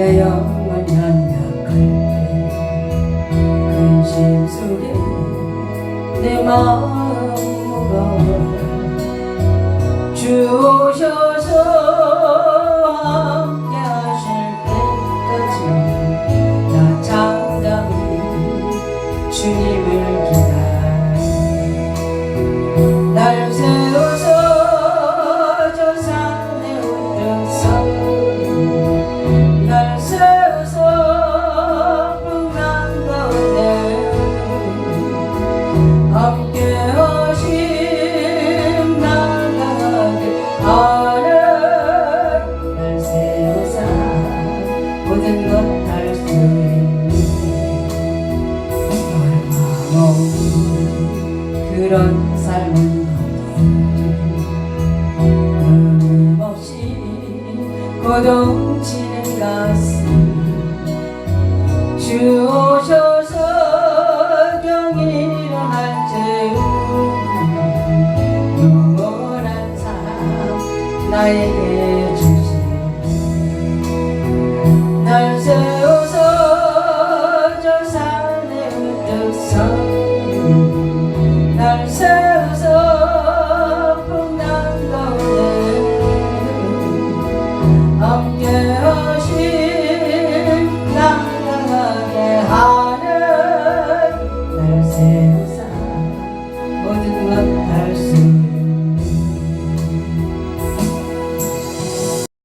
내 영혼 연약한 근심 속에 내 마음 무거워 주 오셔서 함께 하실 때까지 나 참담히 주님을 기다 그런 삶은 없이 고동치는 가슴. 주 오셔서 할 때우 영원한 사랑 나에게 주시 날 세워서 저 산에 우뚝 서